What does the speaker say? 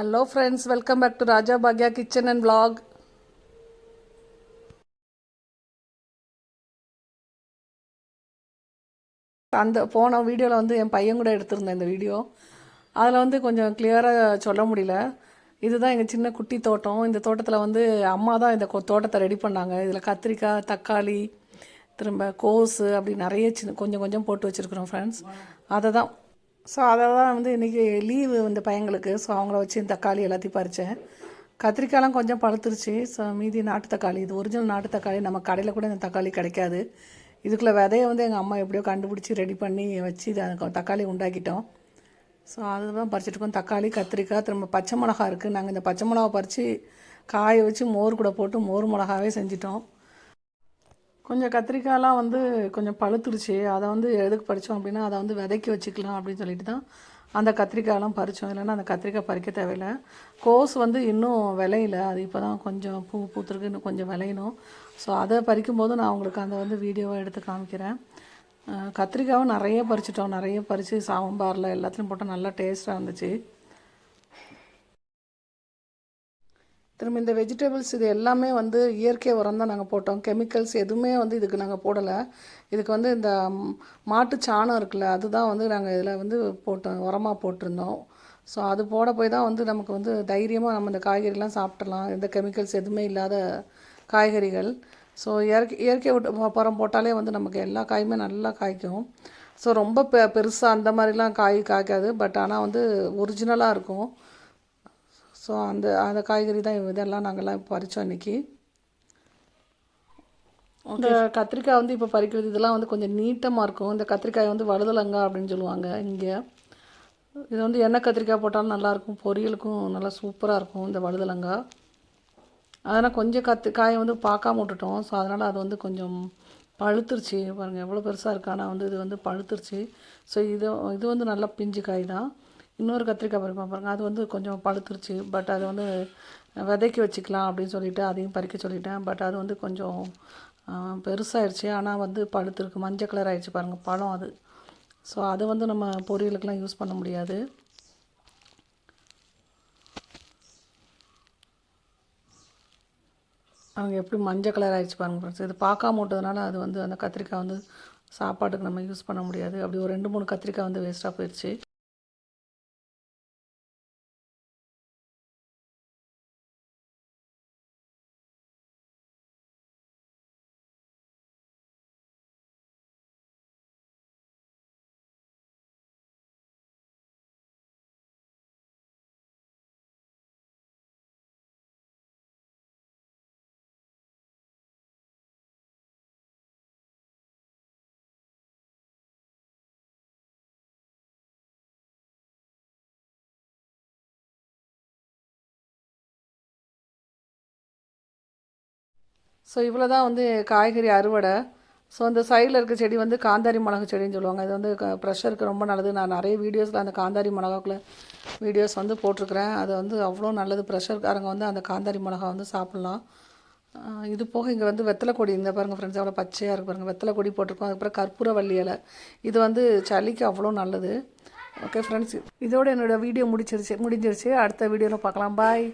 Hello friends welcome back to Raja Bhagya kitchen and vlog. அந்த போன வீடியோவில் வந்து என் பையன் கூட எடுத்திருந்தேன் இந்த வீடியோ. அதில் வந்து கொஞ்சம் கிளியராக சொல்ல முடியல. இதுதான் எங்கள் சின்ன குட்டி தோட்டம். இந்த தோட்டத்தில் வந்து அம்மா தான் இந்த தோட்டத்தை ரெடி பண்ணாங்க. இதில் கத்திரிக்காய் தக்காளி திரும்ப கோஸு அப்படி நிறைய சின்ன கொஞ்சம் கொஞ்சம் போட்டு வச்சுருக்குறோம் ஃப்ரெண்ட்ஸ் அதை தான் ஸோ அதை தான் வந்து இன்றைக்கி லீவு இந்த பையங்களுக்கு. ஸோ அவங்கள வச்சு இந்த தக்காளி எல்லாத்தையும் பறித்தேன் கத்திரிக்காயெலாம் கொஞ்சம் பழுத்துருச்சு. ஸோ மீதி நாட்டு தக்காளி இது ஒரிஜினல் நாட்டு தக்காளி. நம்ம கடையில் கூட இந்த தக்காளி கிடைக்காது. இதுக்குள்ளே விதையை வந்து எங்கள் அம்மா எப்படியோ கண்டுபிடிச்சி ரெடி பண்ணி வச்சு இதை தக்காளி உண்டாக்கிட்டோம். ஸோ அதுதான் பறிச்சிட்டு இருக்கோம். தக்காளி கத்திரிக்காய் திரும்ப பச்சை மிளகா இருக்குது நாங்கள் இந்த பச்சை மிளகா பறித்து காய வச்சு மோர் கூட போட்டு மோர் மிளகாவே செஞ்சிட்டோம். கொஞ்சம் கத்திரிக்காயெலாம் வந்து கொஞ்சம் பழுத்துருச்சு அதை வந்து எதுக்கு பறித்தோம் அப்படின்னா அதை வந்து விதைக்கி வச்சுக்கலாம் அப்படின்னு சொல்லிட்டு தான் அந்த கத்திரிக்காயெல்லாம் பறித்தோம் இல்லைன்னா அந்த கத்திரிக்காய் பறிக்க தேவையில்லை. கோஸ் வந்து இன்னும் விளையில. அது இப்போ தான் கொஞ்சம் பூ பூத்துருக்கு. இன்னும் கொஞ்சம் விளையணும். ஸோ அதை பறிக்கும் போது நான் உங்களுக்கு அந்த வந்து வீடியோவை எடுத்து காமிக்கிறேன். கத்திரிக்காவும் நிறைய பறிச்சிட்டோம். நிறைய பறித்து சாம்பாரில் எல்லாத்துலேயும் போட்டால் நல்லா டேஸ்ட்டாக இருந்துச்சு. திரும்ப இந்த வெஜிடபிள்ஸ் இது எல்லாமே வந்து இயற்கை உரம் தான் நாங்கள் போட்டோம். கெமிக்கல்ஸ் எதுவுமே வந்து இதுக்கு நாங்கள் போடலை. இதுக்கு வந்து இந்த மாட்டு சாணம் இருக்குல்ல அதுதான் வந்து நாங்கள் இதில் வந்து போட்டோம் உரமாக போட்டிருந்தோம். ஸோ அது போட போய் தான் வந்து நமக்கு வந்து தைரியமாக நம்ம இந்த காய்கறிலாம் சாப்பிட்றலாம் எந்த கெமிக்கல்ஸ் எதுவுமே இல்லாத காய்கறிகள். ஸோ இயற்கை இயற்கை உரம் போட்டாலே வந்து நமக்கு எல்லா காயுமே நல்லா காய்க்கும். ஸோ ரொம்ப பெ பெருசாக அந்த மாதிரிலாம் காய் காய்க்காது. பட் ஆனால் வந்து ஒரிஜினலாக இருக்கும். ஸோ அந்த அந்த காய்கறி தான் இதெல்லாம் நாங்கள்லாம் பறித்தோம் இன்னைக்கு. இந்த கத்திரிக்காய் வந்து இப்போ பறிக்கிறது இதெல்லாம் வந்து கொஞ்சம் நீட்டமாக இருக்கும். இந்த கத்திரிக்காய் வந்து வழுதலங்கா அப்படின்னு சொல்லுவாங்க இங்கே. இது வந்து எண்ணெய் கத்திரிக்காய் போட்டாலும் நல்லாயிருக்கும். பொரியலுக்கும் நல்லா சூப்பராக இருக்கும் இந்த வழுதலங்கா அதனால் கொஞ்சம் கத்து காயை வந்து பார்க்காம விட்டுட்டோம். ஸோ அதனால் அது வந்து கொஞ்சம் பழுத்துருச்சு. பாருங்கள் எவ்வளோ பெருசாக இருக்கு? ஆனால் வந்து இது வந்து பழுத்துருச்சு. ஸோ இது இது வந்து நல்ல பிஞ்சு காய் தான். இன்னொரு கத்திரிக்காய் பறிப்பா பாருங்கள் அது வந்து கொஞ்சம் பழுத்துருச்சு. பட் அது வந்து விதைக்க வச்சுக்கலாம் அப்படின்னு சொல்லிட்டு அதையும் பறிக்க சொல்லிட்டேன். பட் அது வந்து கொஞ்சம் பெருசாகிடுச்சு ஆனால் வந்து பழுத்துருக்கு. மஞ்சள் கலர் ஆகிடுச்சு பாருங்கள் பழம் அது. ஸோ அது வந்து நம்ம பொரியலுக்கெலாம் யூஸ் பண்ண முடியாது. அவங்க எப்படி மஞ்சள் கலர் ஆகிடுச்சு பாருங்க ஃப்ரெண்ட்ஸ் இது பார்க்காம விட்டதுனால அது வந்து அந்த கத்திரிக்காய் வந்து சாப்பாட்டுக்கு நம்ம யூஸ் பண்ண முடியாது. அப்படி ஒரு ரெண்டு மூணு கத்திரிக்காய் வந்து வேஸ்ட்டாக போயிடுச்சு ஸோ இவ்வளோ தான் வந்து காய்கறி அறுவடை. ஸோ அந்த சைடில் இருக்க செடி வந்து காந்தாரி மிளகு செடின்னு சொல்லுவாங்க. இது வந்து ப்ரெஷருக்கு ரொம்ப நல்லது. நான் நிறைய வீடியோஸில் அந்த காந்தாரி மிளகாக்குள்ள வீடியோஸ் வந்து போட்டிருக்கிறேன். அது வந்து அவ்வளோ நல்லது. ப்ரெஷர்காரங்க வந்து அந்த காந்தாரி மிளகா வந்து சாப்பிட்லாம். இது போக இங்கே வந்து வெத்தலை கொடி இந்த பாருங்கள் ஃப்ரெண்ட்ஸ் எவ்வளோ பச்சையாக இருக்கு பாருங்கள் வெத்தலை கொடி போட்டிருக்கோம். அதுக்கப்புறம் கற்பூரவள்ளி இலை. இது வந்து சளிக்கு அவ்வளோ நல்லது. ஓகே ஃப்ரெண்ட்ஸ் இதோட என்னோடய வீடியோ முடிச்சிருச்சு. முடிஞ்சிருச்சு. அடுத்த வீடியோவில் பார்க்கலாம். பாய்